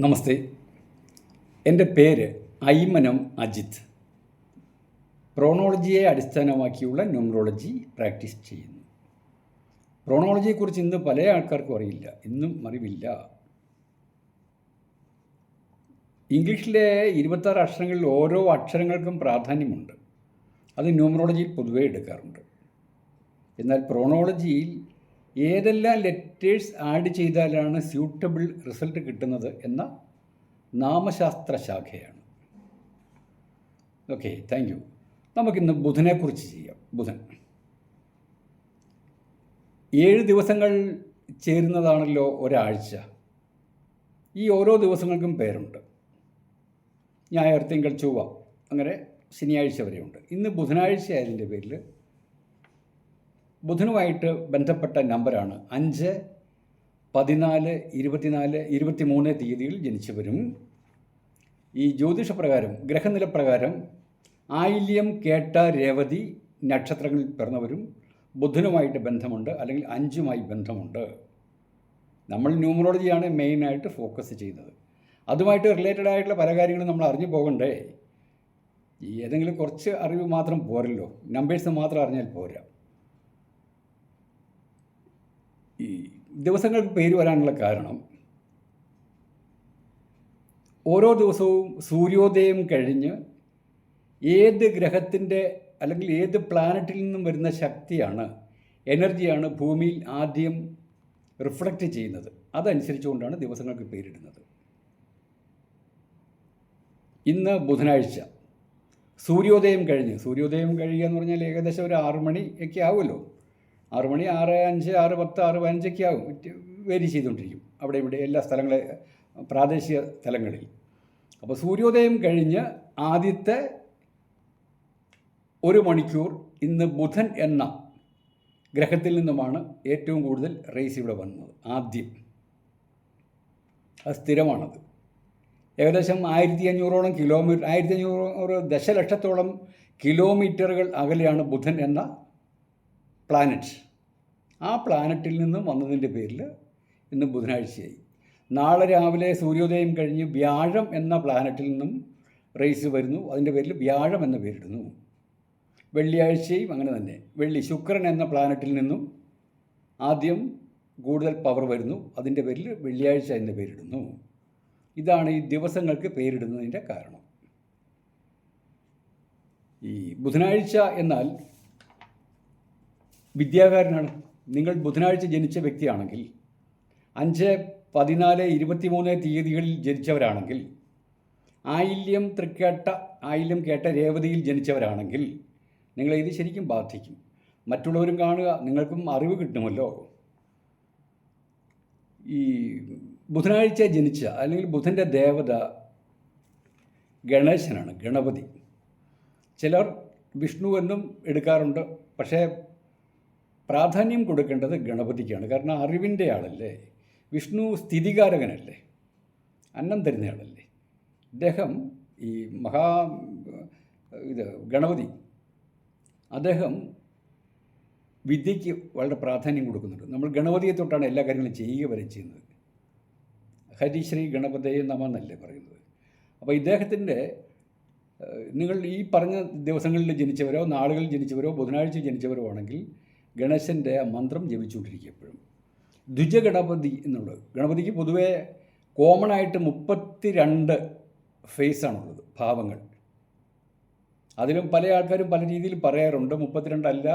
നമസ്തേ. എന്റെ പേര് ഐമനം അജിത്. പ്രോണോളജിയെ അടിസ്ഥാനമാക്കിയുള്ള ന്യൂമറോളജി പ്രാക്ടീസ് ചെയ്യുന്നു. പ്രോണോളജിയെക്കുറിച്ച് ഇന്ന് പല ആൾക്കാർക്കും അറിയില്ല. ഇന്നും അറിവില്ല. ഇംഗ്ലീഷിലെ ഇരുപത്താറ് അക്ഷരങ്ങളിൽ ഓരോ അക്ഷരങ്ങൾക്കും പ്രാധാന്യമുണ്ട്. അത് ന്യൂമറോളജിയിൽ പൊതുവേ എടുക്കാറുണ്ട്. എന്നാൽ പ്രോണോളജിയിൽ ഏതെല്ലാം ലെറ്റേഴ്സ് ആഡ് ചെയ്താലാണ് സ്യൂട്ടബിൾ റിസൾട്ട് കിട്ടുന്നത് എന്ന നാമശാസ്ത്ര ശാഖയാണ്. ഓക്കെ താങ്ക് യു നമുക്കിന്ന് ബുധനെക്കുറിച്ച് ചെയ്യാം. ബുധൻ. ഏഴ് ദിവസങ്ങൾ ചേരുന്നതാണല്ലോ ഒരാഴ്ച. ഈ ഓരോ ദിവസങ്ങൾക്കും പേരുണ്ട്. ഞായർ തിങ്കൾ ചൊവ്വ അങ്ങനെ ശനിയാഴ്ച വരെയുണ്ട്. ഇന്ന് ബുധനാഴ്ച ആയതിന്റെ പേരിൽ ബുധനുമായിട്ട് ബന്ധപ്പെട്ട നമ്പറാണ് അഞ്ച് പതിനാല് ഇരുപത്തിനാല് ഇരുപത്തി മൂന്ന് തീയതിയിൽ ജനിച്ചവരും ഈ ജ്യോതിഷപ്രകാരം ഗ്രഹനില പ്രകാരം ആയില്യം കേട്ട രേവതി നക്ഷത്രങ്ങളിൽ പിറന്നവരും ബുധനുമായിട്ട് ബന്ധമുണ്ട് അല്ലെങ്കിൽ അഞ്ചുമായി ബന്ധമുണ്ട്. നമ്മൾ ന്യൂമറോളജിയാണ് മെയിനായിട്ട് ഫോക്കസ് ചെയ്യുന്നത്. അതുമായിട്ട് റിലേറ്റഡ് ആയിട്ടുള്ള പല കാര്യങ്ങളും നമ്മൾ അറിഞ്ഞു പോകണ്ടേ? ഏതെങ്കിലും കുറച്ച് അറിവ് മാത്രം പോരല്ലോ. നമ്പേഴ്സ് മാത്രം അറിഞ്ഞാൽ പോരാ ഈ ദിവസങ്ങൾക്ക് പേര് വരാനുള്ള കാരണം. ഓരോ ദിവസവും സൂര്യോദയം കഴിഞ്ഞ് ഏത് ഗ്രഹത്തിന്റെ അല്ലെങ്കിൽ ഏത് പ്ലാനറ്റിൽ നിന്നും വരുന്ന ശക്തിയാണ് എനർജിയാണ് ഭൂമിയിൽ ആദ്യം റിഫ്ലക്റ്റ് ചെയ്യുന്നത്. അതനുസരിച്ചുകൊണ്ടാണ് ദിവസങ്ങൾക്ക് പേരിടുന്നത്. ഇന്ന് ബുധനാഴ്ച. സൂര്യോദയം കഴിഞ്ഞ്. സൂര്യോദയം കഴിയുക എന്ന് പറഞ്ഞാൽ ഏകദേശം ഒരു ആറു മണി ഒക്കെ ആവുമല്ലോ. ആറ് മണി ആറ് അഞ്ച് ആറ് പത്ത് ആറ് പതിനഞ്ചൊക്കെ ആകും വേരി ചെയ്തുകൊണ്ടിരിക്കും. അവിടെ ഇവിടെ എല്ലാ സ്ഥലങ്ങളെ പ്രാദേശിക സ്ഥലങ്ങളിൽ. അപ്പോൾ സൂര്യോദയം കഴിഞ്ഞ് ആദ്യത്തെ ഒരു മണിക്കൂർ ഇന്ന് ബുധൻ എന്ന ഗ്രഹത്തിൽ നിന്നുമാണ് ഏറ്റവും കൂടുതൽ റേസ് ഇവിടെ വന്നത്. ആദ്യം. അത് സ്ഥിരമാണത്. ഏകദേശം ആയിരത്തി അഞ്ഞൂറോളം കിലോമീറ്റർ ആയിരത്തി അഞ്ഞൂറ് ദശലക്ഷത്തോളം കിലോമീറ്ററുകൾ അകലെയാണ് ബുധൻ എന്ന പ്ലാനറ്റ് ആ പ്ലാനറ്റിൽ നിന്നും വന്നതിന്റെ പേരിൽ ഇന്ന് ബുധനാഴ്ചയായി. നാളെ രാവിലെ സൂര്യോദയം കഴിഞ്ഞ് വ്യാഴം എന്ന പ്ലാനറ്റിൽ നിന്നും റേസ് വരുന്നു. അതിന്റെ പേരിൽ വ്യാഴം എന്ന പേരിടുന്നു. വെള്ളിയാഴ്ചയും അങ്ങനെ തന്നെ. വെള്ളി ശുക്രൻ എന്ന പ്ലാനറ്റിൽ നിന്നും ആദ്യം കൂടുതൽ പവർ വരുന്നു. അതിന്റെ പേരിൽ വെള്ളിയാഴ്ച എന്ന പേരിടുന്നു. ഇതാണ് ഈ ദിവസങ്ങൾക്ക് പേരിടുന്നതിന്റെ കാരണം. ഈ ബുധനാഴ്ച എന്നാൽ വിദ്യാകാരനാണ്. നിങ്ങൾ ബുധനാഴ്ച ജനിച്ച വ്യക്തിയാണെങ്കിൽ അഞ്ച് പതിനാല് ഇരുപത്തിമൂന്ന് തീയതികളിൽ ജനിച്ചവരാണെങ്കിൽ ആയില്യം തൃക്കേട്ട ആയില്യം കേട്ട രേവതിയിൽ ജനിച്ചവരാണെങ്കിൽ നിങ്ങളെ ഇത് ശരിക്കും ബാധിക്കും. മറ്റുള്ളവരും കാണുക നിങ്ങൾക്കും അറിവ് കിട്ടുമല്ലോ. ഈ ബുധനാഴ്ച ജനിച്ച അല്ലെങ്കിൽ ബുധന്റെ ദേവത ഗണേശനാണ് ഗണപതി. ചിലർ വിഷ്ണു എന്നും എടുക്കാറുണ്ട് പക്ഷേ പ്രാധാന്യം കൊടുക്കേണ്ടത് ഗണപതിക്കാണ്. കാരണം അറിവിന്റെ ആളല്ലേ? വിഷ്ണു സ്ഥിതികാരകനല്ലേ? അന്നം തരുന്നയാളല്ലേ അദ്ദേഹം ഈ മഹാ ഇത് ഗണപതി അദ്ദേഹം വിദ്യയ്ക്ക് വളരെ പ്രാധാന്യം കൊടുക്കുന്നുണ്ട്. നമ്മൾ ഗണപതിയെ തൊട്ടാണ് എല്ലാ കാര്യങ്ങളും ചെയ്യുക വരെ ചെയ്യുന്നത്. ഹരിശ്രീ ഗണപതയെ നമ എന്നല്ലേ പറയുന്നത്. അപ്പോൾ ഇദ്ദേഹത്തിന്റെ നിങ്ങൾ ഈ പറഞ്ഞ ദിവസങ്ങളിൽ ജനിച്ചവരോ നാളുകളിൽ ജനിച്ചവരോ ബുധനാഴ്ച ജനിച്ചവരോ ആണെങ്കിൽ ഗണേശന്റെ മന്ത്രം ജപിച്ചുകൊണ്ടിരിക്കുക എപ്പോഴും ദ്വിജഗണപതി എന്നുള്ളത് ഗണപതിക്ക് പൊതുവേ കോമൺ ആയിട്ട് മുപ്പത്തി രണ്ട് ഫേസാണുള്ളത് ഭാവങ്ങൾ. അതിലും പല ആൾക്കാരും പല രീതിയിൽ പറയാറുണ്ട്. മുപ്പത്തിരണ്ടല്ല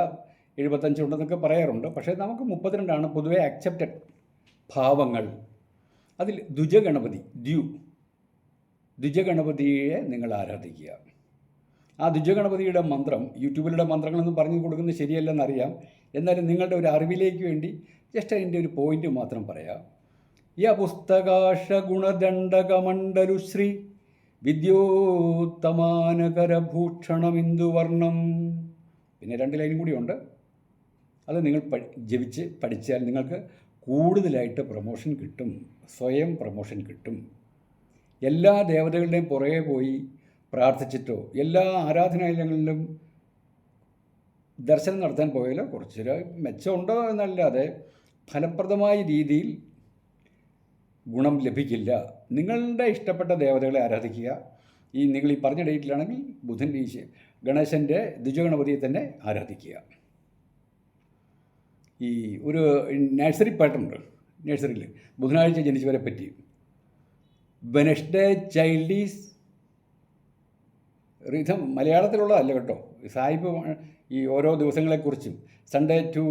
എഴുപത്തഞ്ചുണ്ടെന്നൊക്കെ പറയാറുണ്ട്. പക്ഷേ നമുക്ക് മുപ്പത്തിരണ്ടാണ് പൊതുവേ അക്സെപ്റ്റഡ് ഭാവങ്ങൾ. അതിൽ ദ്വിജഗണപതി ദ്യു. ദ്വിജഗണപതിയെ നിങ്ങൾ ആരാധിക്കുക. ആ ദ്വിജഗണപതിയുടെ മന്ത്രം യൂട്യൂബിലൂടെ മന്ത്രങ്ങളൊന്നും പറഞ്ഞു കൊടുക്കുന്നത് ശരിയല്ലെന്നറിയാം. എന്നാലും നിങ്ങളുടെ ഒരു അറിവിലേക്ക് വേണ്ടി ജസ്റ്റ് അതിന്റെ ഒരു പോയിന്റ് മാത്രം പറയാം. യ പുസ്തകാശ ഗുണദണ്ഡകമണ്ഡലുശ്രീ വിദ്യോത്തമാനകരഭൂഷണമിന്ദുവർണം പിന്നെ രണ്ട് ലൈനും കൂടിയുണ്ട് അത് നിങ്ങൾ ജപിച്ച് പഠിച്ചാൽ നിങ്ങൾക്ക് കൂടുതലായിട്ട് പ്രൊമോഷൻ കിട്ടും. സ്വയം പ്രൊമോഷൻ കിട്ടും. എല്ലാ ദേവതകളുടെയും പുറകെ പോയി പ്രാർത്ഥിച്ചിട്ടോ എല്ലാ ആരാധനാലയങ്ങളിലും ദർശനം നടത്താൻ പോയാലോ? കുറച്ചൊരു മെച്ചമുണ്ടോ എന്നല്ലാതെ ഫലപ്രദമായ രീതിയിൽ ഗുണം ലഭിക്കില്ല. നിങ്ങളുടെ ഇഷ്ടപ്പെട്ട ദേവതകളെ ആരാധിക്കുക. ഈ നിങ്ങൾ ഈ പറഞ്ഞ ഡേറ്റിലാണെങ്കിൽ ബുധൻ ഈ ഗണേശന്റെ ദ്വിജഗണപതിയെ തന്നെ ആരാധിക്കുക. ഈ ഒരു നഴ്സറി പാട്ടുണ്ട്. നഴ്സറിയിൽ ബുധനാഴ്ച ജനിച്ചവരെ പറ്റി. വെനസ്ഡേ ചൈൽഡ് ഈസ് റിഥം മലയാളത്തിലുള്ളതല്ല കേട്ടോ. സായിപ്പ് ഈ ഓരോ ദിവസങ്ങളെക്കുറിച്ചും സൺഡേ ടു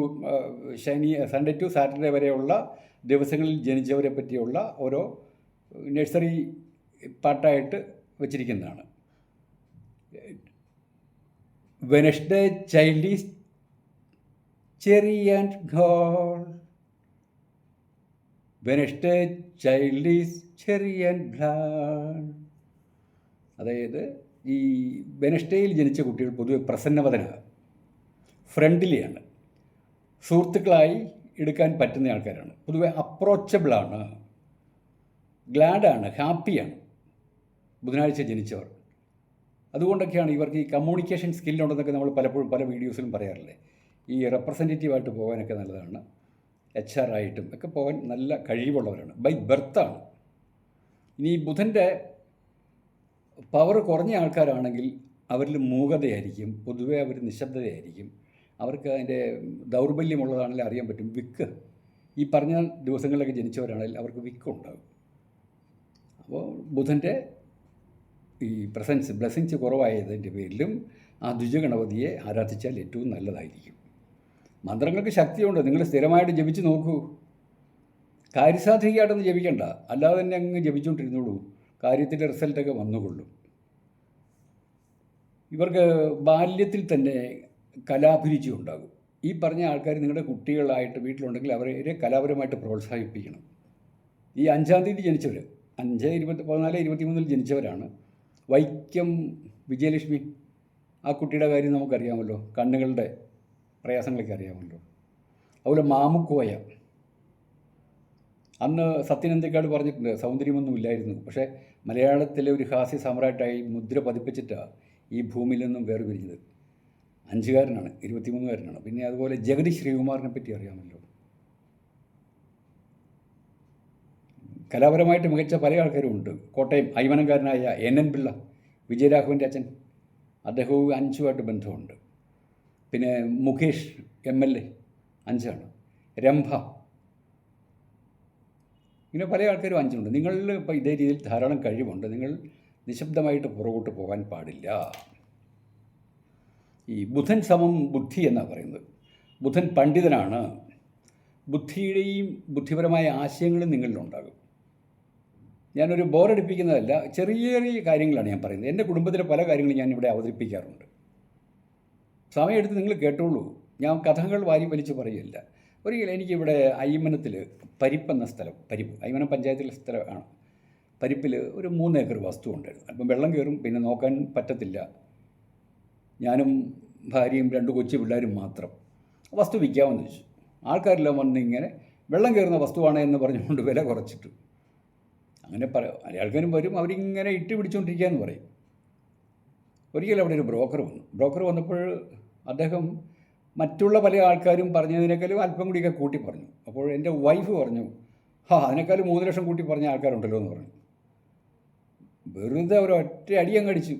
ശനി സൺഡേ ടു സാറ്റർഡേ വരെയുള്ള ദിവസങ്ങളിൽ ജനിച്ചവരെ പറ്റിയുള്ള ഓരോ നഴ്സറി പാട്ടായിട്ട് വച്ചിരിക്കുന്നതാണ്. Wednesday child is cherry and goal Wednesday child is cherry and gal അതായത് ഈ വെനസ്ഡേയിൽ ജനിച്ച കുട്ടികൾ പൊതുവെ പ്രസന്നവതനാണ്. ഫ്രണ്ട്ലിയാണ്. സുഹൃത്തുക്കളായി എടുക്കാൻ പറ്റുന്ന ആൾക്കാരാണ്. പൊതുവെ അപ്രോച്ചബിളാണ്. ഗ്ലാഡാണ്. ഹാപ്പിയാണ്. ബുധനാഴ്ച ജനിച്ചവർ. അതുകൊണ്ടൊക്കെയാണ് ഇവർക്ക് ഈ കമ്മ്യൂണിക്കേഷൻ സ്കില്ലുണ്ടെന്നൊക്കെ നമ്മൾ പലപ്പോഴും പല വീഡിയോസിലും പറയാറില്ലേ? ഈ റെപ്രസെന്റേറ്റീവായിട്ട് പോകാനൊക്കെ നല്ലതാണ്. എച്ച് ആർ ആയിട്ടും ഒക്കെ പോകാൻ നല്ല കഴിവുള്ളവരാണ്. ബൈ ബർത്താണ് ഇനി ബുധന്റെ പവർ കുറഞ്ഞ ആൾക്കാരാണെങ്കിൽ അവരിൽ മൂകതയായിരിക്കും പൊതുവേ അവർ നിശബ്ദതയായിരിക്കും. അവർക്ക് അതിന്റെ ദൗർബല്യമുള്ളതാണെങ്കിൽ അറിയാൻ പറ്റും. വിക്ക്. ഈ പറഞ്ഞ ദിവസങ്ങളിലൊക്കെ ജനിച്ചവരാണെങ്കിൽ അവർക്ക് വിക്ക് ഉണ്ടാകും അപ്പോൾ ബുധന്റെ ഈ പ്രസൻസ് ബ്ലെസ്സിങ്സ് കുറവായതിന്റെ പേരിലും ആ ദ്വിജഗണപതിയെ ആരാധിച്ചാൽ ഏറ്റവും നല്ലതായിരിക്കും. മന്ത്രങ്ങൾക്ക് ശക്തിയുണ്ട്. നിങ്ങൾ സ്ഥിരമായിട്ട് ജപിച്ച് നോക്കൂ. കാര്യസാധികയായിട്ടൊന്ന് ജപിക്കണ്ട. അല്ലാതെ തന്നെ അങ്ങ് ജപിച്ചുകൊണ്ടിരുന്നോളൂ. കാര്യത്തിന്റെ റിസൾട്ടൊക്കെ വന്നുകൊള്ളും. ഇവർക്ക് ബാല്യത്തിൽ തന്നെ കലാഭിരുചി ഉണ്ടാകും. ഈ പറഞ്ഞ ആൾക്കാർ നിങ്ങളുടെ കുട്ടികളായിട്ട് വീട്ടിലുണ്ടെങ്കിൽ അവരെ കലാപരമായിട്ട് പ്രോത്സാഹിപ്പിക്കണം. ഈ അഞ്ചാം തീയതി ജനിച്ചവർ അഞ്ച് ഇരുപത്തി പതിനാല് ഇരുപത്തി മൂന്നിൽ ജനിച്ചവരാണ്. വൈക്കം വിജയലക്ഷ്മി ആ കുട്ടിയുടെ കാര്യം നമുക്കറിയാമല്ലോ. കണ്ണുകളുടെ പ്രയാസങ്ങളൊക്കെ അറിയാമല്ലോ. അതുപോലെ മാമുക്കോയ അന്ന് സത്യനന്ദിക്കാട് പറഞ്ഞിട്ടുണ്ട് സൗന്ദര്യമൊന്നും ഇല്ലായിരുന്നു പക്ഷേ മലയാളത്തിലെ ഒരു ഹാസ്യ സാമ്രാട്ടായി മുദ്ര പതിപ്പിച്ചിട്ടാണ് ഈ ഭൂമിയിൽ നിന്നും വേർപിരിഞ്ഞത്. അഞ്ചുകാരനാണ് ഇരുപത്തിമൂന്നുകാരനാണ്. പിന്നെ അതുപോലെ ജഗതി ശ്രീകുമാറിനെ പറ്റി അറിയാമല്ലോ. കലാപരമായിട്ട് മികച്ച പല ആൾക്കാരും ഉണ്ട്. കോട്ടയം അയ്മനംകാരനായ എൻ എൻ പിള്ള വിജയരാഘവന്റെ അച്ഛൻ അദ്ദേഹവും അഞ്ചുമായിട്ട് ബന്ധമുണ്ട്. പിന്നെ മുകേഷ് എം എൽ എ അഞ്ചാണ്. രംഭ ഇങ്ങനെ പല ആൾക്കാരും വാങ്ങിച്ചിട്ടുണ്ട്. നിങ്ങളിൽ ഇപ്പോൾ ഇതേ രീതിയിൽ ധാരാളം കഴിവുണ്ട്. നിങ്ങൾ നിശബ്ദമായിട്ട് പുറകോട്ട് പോകാൻ പാടില്ല. ഈ ബുധൻ സമം ബുദ്ധി എന്നാണ് പറയുന്നത്. ബുധൻ പണ്ഡിതനാണ്. ബുദ്ധിയുടെയും ബുദ്ധിപരമായ ആശയങ്ങളും നിങ്ങളിലുണ്ടാകും ഞാനൊരു ബോറടിപ്പിക്കുന്നതല്ല ചെറിയ ചെറിയ കാര്യങ്ങളാണ് ഞാൻ പറയുന്നത്. എന്റെ കുടുംബത്തിലെ പല കാര്യങ്ങളും ഞാൻ ഇവിടെ അവതരിപ്പിക്കാറുണ്ട്. സമയമെടുത്ത് നിങ്ങൾ കേട്ടോളൂ. ഞാൻ കഥകൾ വാരി വലിച്ച് പറയില്ല ഒരിക്കലും എനിക്കിവിടെ അയ്മനത്തിൽ പരിപ്പെന്ന സ്ഥലം പരിപ്പ് അയ്മനം പഞ്ചായത്തിലെ സ്ഥലമാണ്. പരിപ്പിൽ ഒരു മൂന്ന് ഏക്കർ വസ്തു ഉണ്ടായിരുന്നു. അപ്പം വെള്ളം കയറും പിന്നെ നോക്കാൻ പറ്റത്തില്ല. ഞാനും ഭാര്യയും രണ്ട് കൊച്ചു പിള്ളേരും മാത്രം വസ്തു വിൽക്കാമെന്ന് വെച്ചു. ആൾക്കാരെല്ലാം വന്ന് ഇങ്ങനെ വെള്ളം കയറുന്ന വസ്തുവാണ് എന്ന് പറഞ്ഞുകൊണ്ട് വില കുറച്ചിട്ടു. അങ്ങനെ പറ ആൾക്കാരും വരും അവരിങ്ങനെ ഇട്ട് പിടിച്ചുകൊണ്ടിരിക്കുകയെന്ന് പറയും. ഒരിക്കലും അവിടെ ഒരു ബ്രോക്കർ വന്നു. ബ്രോക്കർ വന്നപ്പോൾ അദ്ദേഹം മറ്റുള്ള പല ആൾക്കാരും പറഞ്ഞതിനേക്കാളും അല്പം കൂടിയൊക്കെ കൂട്ടി പറഞ്ഞു. അപ്പോൾ എന്റെ വൈഫ് പറഞ്ഞു ആ അതിനേക്കാളും മൂന്ന് ലക്ഷം കൂട്ടി പറഞ്ഞ ആൾക്കാരുണ്ടല്ലോ എന്ന് പറഞ്ഞു. വെറുതെ ഒരു ഒറ്റ അടിയം അടിച്ചു.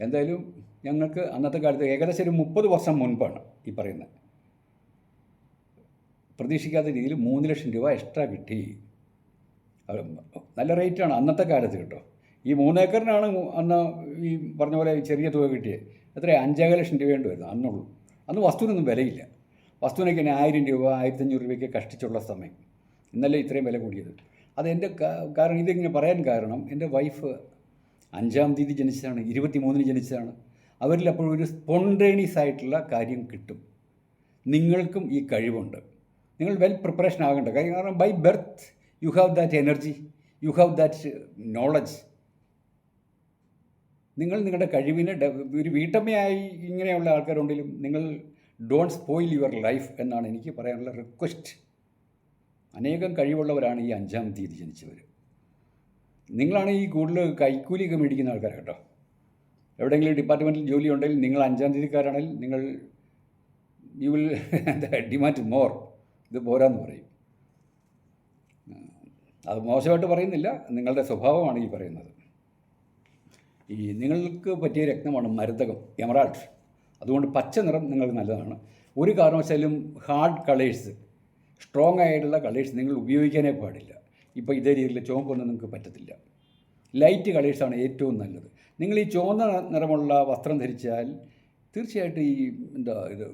എന്തായാലും ഞങ്ങൾക്ക് അന്നത്തെ കാലത്ത് ഏകദേശം ഒരു മുപ്പത് വർഷം മുൻപാണ് ഈ പറയുന്നത് പ്രതീക്ഷിക്കാത്ത രീതിയിൽ മൂന്ന് ലക്ഷം രൂപ എക്സ്ട്രാ കിട്ടി. നല്ല റേറ്റാണ് അന്നത്തെ കാലത്ത് കേട്ടോ. ഈ മൂന്നേക്കറിനാണ് അന്ന് ഈ പറഞ്ഞ പോലെ ചെറിയ തുക കിട്ടിയത് എത്ര അഞ്ചേക ലക്ഷം രൂപയുണ്ട് വരുന്നത് അന്നുള്ളൂ. അന്ന് വസ്തുവിനൊന്നും വിലയില്ല. വസ്തുവിനൊക്കെ ഇനി ആയിരം രൂപ ആയിരത്തഞ്ഞൂറ് രൂപയ്ക്ക് കഷ്ടിച്ചുള്ള സമയം. ഇന്നലെ ഇത്രയും വില കൂടിയത്. അത് എന്റെ കാരണം ഇതിങ്ങനെ പറയാൻ കാരണം എന്റെ വൈഫ് അഞ്ചാം തീയതി ജനിച്ചതാണ് ഇരുപത്തി മൂന്നിന് ജനിച്ചതാണ്. അവരിൽ അപ്പോൾ ഒരു സ്പോണ്ടേനിയസ് ആയിട്ടുള്ള കാര്യം കിട്ടും. നിങ്ങൾക്കും ഈ കഴിവുണ്ട്. നിങ്ങൾ വെൽ പ്രിപ്പറേഷൻ ആകേണ്ട കാര്യം. കാരണം by birth you have that energy you have that knowledge. നിങ്ങൾ നിങ്ങളുടെ കഴിവിനെ ഒരു വീട്ടമ്മയായി ഇങ്ങനെയുള്ള ആൾക്കാരുണ്ടെങ്കിലും നിങ്ങൾ ഡോണ്ട് സ്പോയിൽ യുവർ ലൈഫ് എന്നാണ് എനിക്ക് പറയാനുള്ള റിക്വസ്റ്റ് അനേകം കഴിവുള്ളവരാണ് ഈ അഞ്ചാം തീയതി ജനിച്ചവർ. നിങ്ങളാണ് ഈ കൂടുതൽ കൈക്കൂലിയൊക്കെ മേടിക്കുന്ന ആൾക്കാർ കേട്ടോ. എവിടെയെങ്കിലും ഡിപ്പാർട്ട്മെന്റിൽ ജോലി ഉണ്ടെങ്കിൽ നിങ്ങൾ അഞ്ചാം തീയതിക്കാരാണെങ്കിൽ നിങ്ങൾ യു വിൽ ഡിമാൻഡ് മോർ ഇത് പോരാന്ന് പറയും. അത് മോശമായിട്ട് പറയുന്നില്ല. നിങ്ങളുടെ സ്വഭാവമാണ് ഈ പറയുന്നത്. ഈ നിങ്ങൾക്ക് പറ്റിയ രക്തമാണ് മരുതകം എമറാൾഡ്. അതുകൊണ്ട് പച്ച നിറം നിങ്ങൾക്ക് നല്ലതാണ്. ഒരു കാരണവശാലും ഹാർഡ് കളേഴ്സ് സ്ട്രോങ് ആയിട്ടുള്ള കളേഴ്സ് നിങ്ങൾ ഉപയോഗിക്കാനേ പാടില്ല. ഇപ്പോൾ ഇതേ രീതിയിൽ ചുവപ്പൊന്നും നിങ്ങൾക്ക് പറ്റത്തില്ല. ലൈറ്റ് കളേഴ്സാണ് ഏറ്റവും നല്ലത്. നിങ്ങൾ ഈ ചുവന്ന നിറമുള്ള വസ്ത്രം ധരിച്ചാൽ തീർച്ചയായിട്ടും ഈ എന്താ ഇത്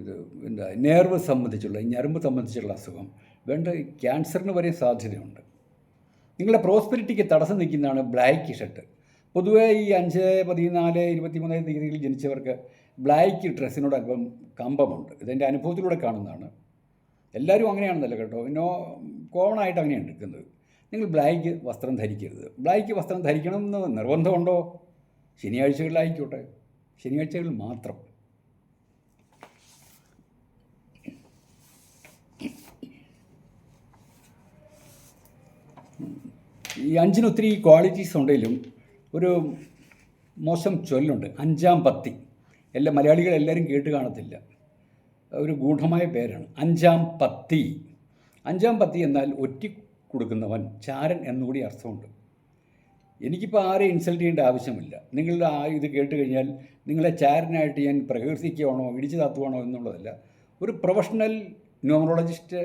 ഇത് എന്താ നേർവ് സംബന്ധിച്ചുള്ള ഈ ഞരമ്പ് സംബന്ധിച്ചുള്ള അസുഖം വേണ്ട ക്യാൻസറിന് വരെ സാധ്യതയുണ്ട്. നിങ്ങളുടെ പ്രോസ്പെരിറ്റിക്ക് തടസ്സം നിൽക്കുന്നതാണ് ബ്ലാക്ക് ഷർട്ട് പൊതുവേ ഈ അഞ്ച് പതിനാല് ഇരുപത്തിമൂന്ന് തീയതിയിൽ ജനിച്ചവർക്ക് ബ്ലാക്ക് ഡ്രസ്സിനോട് അല്പം കമ്പമുണ്ട്. ഇതെന്റെ അനുഭവത്തിലൂടെ കാണുന്നതാണ്. എല്ലാവരും അങ്ങനെയാണെന്നല്ല കേട്ടോ. നോ കോമൺ ആയിട്ട് അങ്ങനെയാണ് എടുക്കുന്നത് നിങ്ങൾ ബ്ലാക്ക് വസ്ത്രം ധരിക്കരുത്. ബ്ലാക്ക് വസ്ത്രം ധരിക്കണമെന്ന് നിർബന്ധമുണ്ടോ? ശനിയാഴ്ചകളിലായിക്കോട്ടെ ശനിയാഴ്ചകളിൽ മാത്രം. ഈ അഞ്ചിനൊത്തിരി ക്വാളിറ്റീസ് ഉണ്ടെങ്കിലും ഒരു മോശം ചൊല്ലുണ്ട്. അഞ്ചാം പത്തി. എല്ലാ മലയാളികൾ എല്ലാവരും കേട്ട് കാണത്തില്ല. ഒരു ഗൂഢമായ പേരാണ്. അഞ്ചാം പത്തി. അഞ്ചാം പത്തി എന്നാൽ ഒറ്റി കൊടുക്കുന്നവൻ ചാരൻ എന്നുകൂടി അർത്ഥമുണ്ട്. എനിക്കിപ്പോൾ ആരെയും ഇൻസൾട്ട് ചെയ്യേണ്ട ആവശ്യമില്ല. നിങ്ങളുടെ ആ ഇത് കേട്ട് കഴിഞ്ഞാൽ നിങ്ങളെ ചാരനായിട്ട് ഞാൻ പ്രകീർത്തിക്കുകയാണോ ഇടിച്ചു താത്തുവാണോ എന്നുള്ളതല്ല. ഒരു പ്രൊഫഷണൽ ന്യൂമറോളജിസ്റ്റ്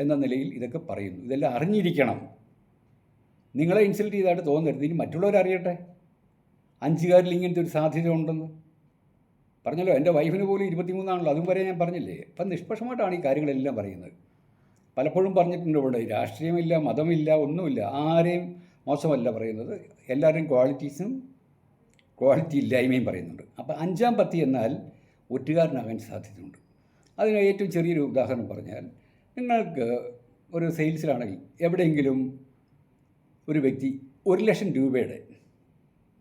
എന്ന നിലയിൽ ഇതൊക്കെ പറയുന്നു. ഇതെല്ലാം അറിഞ്ഞിരിക്കണം. നിങ്ങളെ ഇൻസൾട്ട് ചെയ്തതായിട്ട് തോന്നരുത്. ഇനി മറ്റുള്ളവർ അറിയട്ടെ അഞ്ചുകാരിൽ ഇങ്ങനത്തെ ഒരു സാധ്യത ഉണ്ടെന്ന്. പറഞ്ഞല്ലോ എന്റെ വൈഫിന് പോലും ഇരുപത്തിമൂന്നാണല്ലോ അതും വരെ ഞാൻ പറഞ്ഞില്ലേ? അപ്പം നിഷ്പക്ഷമായിട്ടാണ് ഈ കാര്യങ്ങളെല്ലാം പറയുന്നത്. പലപ്പോഴും പറഞ്ഞിട്ടുണ്ട് ഇവിടെ രാഷ്ട്രീയമില്ല മതമില്ല ഒന്നുമില്ല ആരെയും മോശമല്ല പറയുന്നത്. എല്ലാവരുടെയും ക്വാളിറ്റീസും ക്വാളിറ്റി ഇല്ലായ്മയും പറയുന്നുണ്ട്. അപ്പോൾ അഞ്ചാം പത്തി എന്നാൽ ഒറ്റുകാരനാകാൻ സാധ്യതയുണ്ട്. അതിന് ഏറ്റവും ചെറിയൊരു ഉദാഹരണം പറഞ്ഞാൽ നിങ്ങൾക്ക് ഒരു സെയിൽസിലാണെങ്കിൽ എവിടെയെങ്കിലും ഒരു വ്യക്തി ഒരു ലക്ഷം രൂപയുടെ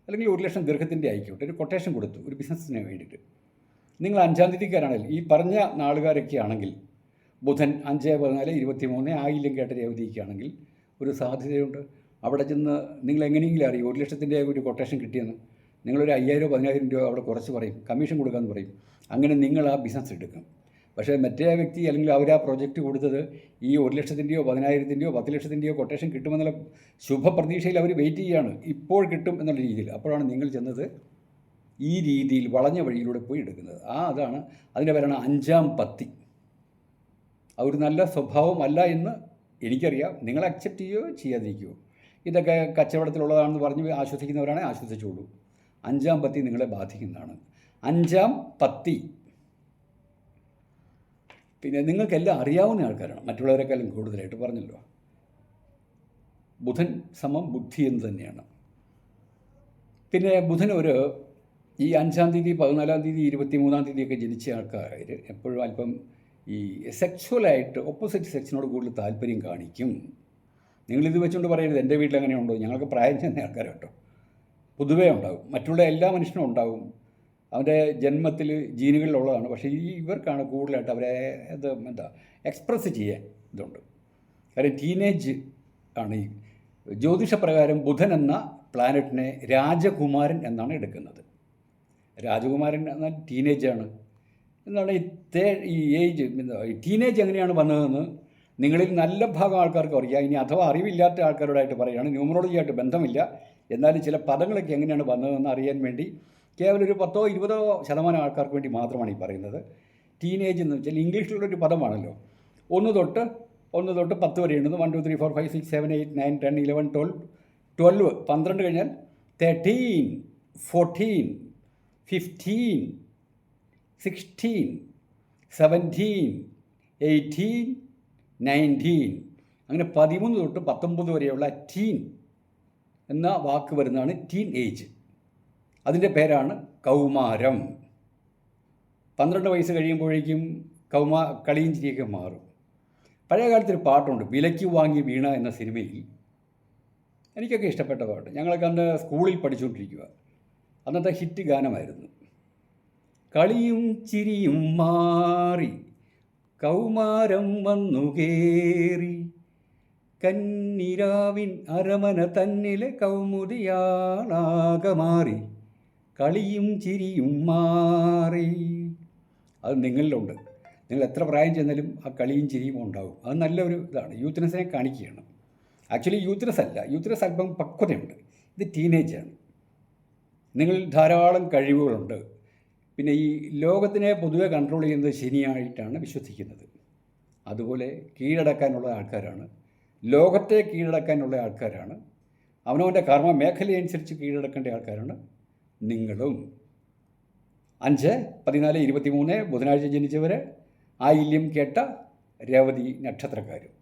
അല്ലെങ്കിൽ ഒരു ലക്ഷം ദീർഘത്തിന്റെ ആയിക്കോട്ടെ ഒരു കൊട്ടേഷൻ കൊടുത്തു ഒരു ബിസിനസ്സിന് വേണ്ടിയിട്ട്. നിങ്ങൾ അഞ്ചാം തീയതിക്കാരാണെങ്കിൽ ഈ പറഞ്ഞ നാളുകാരൊക്കെ ആണെങ്കിൽ ബുധൻ അഞ്ച് പതിനാല് ഇരുപത്തി മൂന്ന് ആയില്യം കേട്ട രേവതിക്കാണെങ്കിൽ ഒരു സാധ്യതയുണ്ട്. അവിടെ ചെന്ന് നിങ്ങൾ എങ്ങനെയെങ്കിലും അറിയും ഒരു ലക്ഷത്തിന്റെ ഒരു കൊട്ടേഷൻ കിട്ടിയെന്ന്. നിങ്ങളൊരു അയ്യായിരം പതിനായിരം രൂപ അവിടെ കുറച്ച് പറയും കമ്മീഷൻ കൊടുക്കാമെന്ന് പറയും. അങ്ങനെ നിങ്ങൾ ആ ബിസിനസ് എടുക്കും. പക്ഷേ മറ്റേ വ്യക്തി അല്ലെങ്കിൽ അവർ ആ പ്രോജക്റ്റ് കൊടുത്തത് ഈ ഒരു ലക്ഷത്തിന്റെയോ പതിനായിരത്തിന്റെയോ പത്ത് ലക്ഷത്തിന്റെയോ കൊട്ടേഷൻ കിട്ടുമെന്നുള്ള ശുഭപ്രതീക്ഷയിൽ അവർ വെയിറ്റ് ചെയ്യുകയാണ്. ഇപ്പോൾ കിട്ടും എന്നുള്ള രീതിയിൽ. അപ്പോഴാണ് നിങ്ങൾ ചെന്നത് ഈ രീതിയിൽ വളഞ്ഞ വഴിയിലൂടെ പോയി എടുക്കുന്നത്. ആ അതാണ് അതിന്റെ പേരാണ് അഞ്ചാം പത്തി. അവർ നല്ല സ്വഭാവമല്ല എന്ന് എനിക്കറിയാം. നിങ്ങൾ അക്സെപ്റ്റ് ചെയ്യുകയോ ചെയ്യാതിരിക്കുകയോ. ഇതൊക്കെ കച്ചവടത്തിലുള്ളതാണെന്ന് പറഞ്ഞ് ആശ്വസിക്കുന്നവരാണെങ്കിൽ ആശ്വസിച്ചോളൂ. അഞ്ചാം പത്തി നിങ്ങളെ ബാധിക്കുന്നതാണ്. അഞ്ചാം പത്തി പിന്നെ നിങ്ങൾക്കെല്ലാം അറിയാവുന്ന ആൾക്കാരാണ്. മറ്റുള്ളവരെക്കാളും കൂടുതലായിട്ട് പറഞ്ഞല്ലോ. ബുധൻ സമം ബുദ്ധി എന്ന് തന്നെയാണ്. പിന്നെ ബുധൻ ഒരു ഈ അഞ്ചാം തീയതി പതിനാലാം തീയതി ഇരുപത്തി മൂന്നാം തീയതിയൊക്കെ ജനിച്ച ആൾക്കാർ എപ്പോഴും അല്പം ഈ സെക്ച്വലായിട്ട് ഓപ്പോസിറ്റ് സെക്ഷനോട് കൂടുതൽ താല്പര്യം കാണിക്കും. നിങ്ങളിത് വെച്ചുകൊണ്ട് പറയരുത്. എന്റെ വീട്ടിൽ അങ്ങനെ ഉണ്ടോ ഞങ്ങൾക്ക് പ്രായം ചെന്ന ആൾക്കാർ പൊതുവേ ഉണ്ടാകും മറ്റുള്ള എല്ലാ മനുഷ്യനും ഉണ്ടാകും അവന്റെ ജന്മത്തിൽ ജീനുകളിലുള്ളതാണ്. പക്ഷേ ഈ ഇവർക്കാണ് കൂടുതലായിട്ട് അവരെ ഇത് എന്താ എക്സ്പ്രസ് ചെയ്യാൻ ഇതുണ്ട്. കാര്യം ടീനേജ് ആണ് ഈ ജ്യോതിഷപ്രകാരം ബുധൻ എന്ന പ്ലാനറ്റിനെ രാജകുമാരൻ എന്നാണ് എടുക്കുന്നത്. രാജകുമാരൻ എന്നാൽ ടീനേജാണ് എന്താണ് ഈ തേ ഈ ഏജ് ടീനേജ് എങ്ങനെയാണ് വന്നതെന്ന് നിങ്ങളിൽ നല്ല ഭാഗം ആൾക്കാർക്ക് അറിയാം. ഇനി അഥവാ അറിവില്ലാത്ത ആൾക്കാരോടായിട്ട് പറയുകയാണ് ന്യൂമറോളജിയായിട്ട് ബന്ധമില്ല. എന്നാലും ചില പദങ്ങളൊക്കെ എങ്ങനെയാണ് വന്നതെന്ന് അറിയാൻ വേണ്ടി കേവലം ഒരു പത്തോ ഇരുപതോ ശതമാനം ആൾക്കാർക്ക് വേണ്ടി മാത്രമാണ് ഈ പറയുന്നത്. ടീനേജ് എന്ന് വെച്ചാൽ ഇംഗ്ലീഷിലുള്ളൊരു പദമാണല്ലോ. ഒന്ന് തൊട്ട് ഒന്ന് തൊട്ട് പത്ത് വരെ ഉണ്ട് one two three four five six seven eight nine ten eleven twelve twelve പന്ത്രണ്ട് കഴിഞ്ഞാൽ thirteen fourteen fifteen sixteen seventeen eighteen nineteen അങ്ങനെ പതിമൂന്ന് തൊട്ട് പത്തൊമ്പത് വരെയുള്ള ടീൻ എന്ന വാക്ക് വരുന്നതാണ് ടീൻ ഏജ് അതിന്റെ പേരാണ് കൗമാരം. പന്ത്രണ്ട് വയസ്സ് കഴിയുമ്പോഴേക്കും കൗമാ കളിയും ചിരിയൊക്കെ മാറും. പഴയ കാലത്തൊരു പാട്ടുണ്ട് വിലയ്ക്ക് വാങ്ങി വീണ എന്ന സിനിമയിൽ. എനിക്കൊക്കെ ഇഷ്ടപ്പെട്ട പാട്ട്. ഞങ്ങളൊക്കെ അന്ന് സ്കൂളിൽ പഠിച്ചുകൊണ്ടിരിക്കുക. അന്നത്തെ ഹിറ്റ് ഗാനമായിരുന്നു. കളിയും ചിരിയും മാറി കൗമാരം വന്നു കേറി. കന്നിരാവിൻ അരമന തന്നിലെ കൗമുദിയാളാകെ മാറി കളിയും ചിരിയും മാറി. അത് നിങ്ങളിലുണ്ട്. നിങ്ങൾ എത്ര പ്രായം ചെന്നാലും ആ കളിയും ചിരിയും ഉണ്ടാവും. അത് നല്ലൊരു ഇതാണ്. യൂത്ത്നെസ്സിനെ കാണിക്കുകയാണ്. ആക്ച്വലി യൂത്രസ് അല്ല. യൂത്രസ് അല്പം പക്വതയുണ്ട്. ഇത് ടീനേജാണ് നിങ്ങൾ ധാരാളം കഴിവുകളുണ്ട്. പിന്നെ ഈ ലോകത്തിനെ പൊതുവെ കൺട്രോൾ ചെയ്യുന്നത് ശനിയായിട്ടാണ് വിശ്വസിക്കുന്നത്. അതുപോലെ കീഴടക്കാനുള്ള ആൾക്കാരാണ്. ലോകത്തെ കീഴടക്കാനുള്ള ആൾക്കാരാണ്. അവനവന്റെ കർമ്മ മേഖലയനുസരിച്ച് കീഴടക്കേണ്ട ആൾക്കാരാണ് നിങ്ങളും. അഞ്ച് പതിനാല് ഇരുപത്തി മൂന്ന് ബുധനാഴ്ച ജനിച്ചവർ ആയില്യം കേട്ട രേവതി നക്ഷത്രക്കാരും.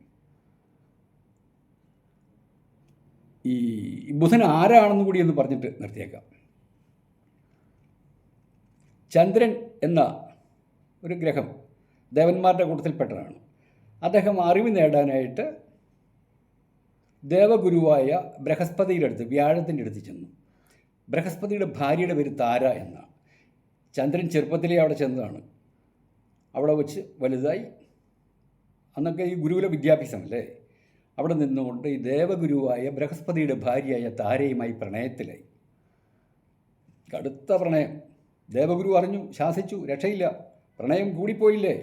ഈ ബുധൻ ആരാണെന്ന് കൂടി ഒന്ന് പറഞ്ഞിട്ട് നിർത്തിയേക്കാം. ചന്ദ്രൻ എന്ന ഒരു ഗ്രഹം ദേവന്മാരുടെ കൂട്ടത്തിൽപ്പെട്ടതാണ്. അദ്ദേഹം അറിവ് നേടാനായിട്ട് ദേവഗുരുവായ ബൃഹസ്പതിയുടെ അടുത്ത് വ്യാഴത്തിന്റെ അടുത്ത് ചെന്നു. ബൃഹസ്പതിയുടെ ഭാര്യയുടെ പേര് താര എന്നാണ് ചന്ദ്രൻ ചെറുപ്പത്തിലേ അവിടെ ചെന്നതാണ്. അവിടെ വെച്ച് വലുതായി. അന്നൊക്കെ ഈ ഗുരുകുല വിദ്യാഭ്യാസമല്ലേ? അവിടെ നിന്നുകൊണ്ട് ഈ ദേവഗുരുവായ ബൃഹസ്പതിയുടെ ഭാര്യയായ താരയുമായി പ്രണയത്തിലായി. കടുത്ത പ്രണയം. ദേവഗുരു അറിഞ്ഞു ശാസിച്ചു രക്ഷയില്ല. പ്രണയം കൂടിപ്പോയില്ലേ?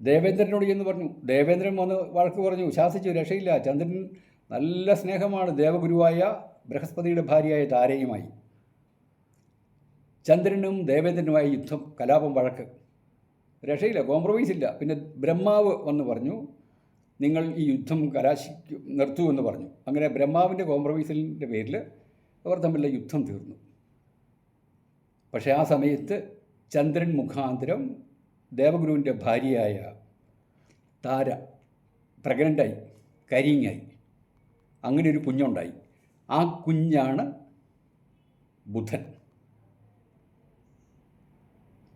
ദേവേന്ദ്രനോട് എന്ന് പറഞ്ഞു. ദേവേന്ദ്രൻ വന്ന് വഴക്ക് പറഞ്ഞു ശാസിച്ചു രക്ഷയില്ല. ചന്ദ്രൻ നല്ല സ്നേഹമാണ് ദേവഗുരുവായ ബൃഹസ്പതിയുടെ ഭാര്യയായ താരയുമായി ചന്ദ്രനും ദേവേന്ദ്രനുമായി യുദ്ധം കലാപം വഴക്ക്. രക്ഷയില്ല കോംപ്രമൈസ് ഇല്ല. പിന്നെ ബ്രഹ്മാവ് വന്ന് പറഞ്ഞു നിങ്ങൾ ഈ യുദ്ധം കലാശിക്കും നിർത്തൂ എന്ന് പറഞ്ഞു. അങ്ങനെ ബ്രഹ്മാവിന്റെ കോംപ്രമൈസിന്റെ പേരിൽ അവർ തമ്മിലുള്ള യുദ്ധം തീർന്നു. പക്ഷേ ആ സമയത്ത് ചന്ദ്രൻ മുഖാന്തരം ദേവഗുരുവിന്റെ ഭാര്യയായ താര പ്രഗ്നന്റായി കരിങ്ങായി അങ്ങനെ ഒരു കുഞ്ഞുണ്ടായി ആ കുഞ്ഞാണ് ബുധൻ.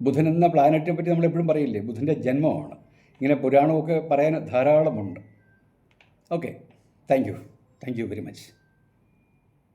ബുധൻ എന്ന പ്ലാനറ്റിനെ പറ്റി നമ്മളെപ്പോഴും പറയില്ലേ? ബുധന്റെ ജന്മമാണ്. ഇങ്ങനെ പുരാണമൊക്കെ പറയാൻ ധാരാളമുണ്ട്. Okay thank you thank you very much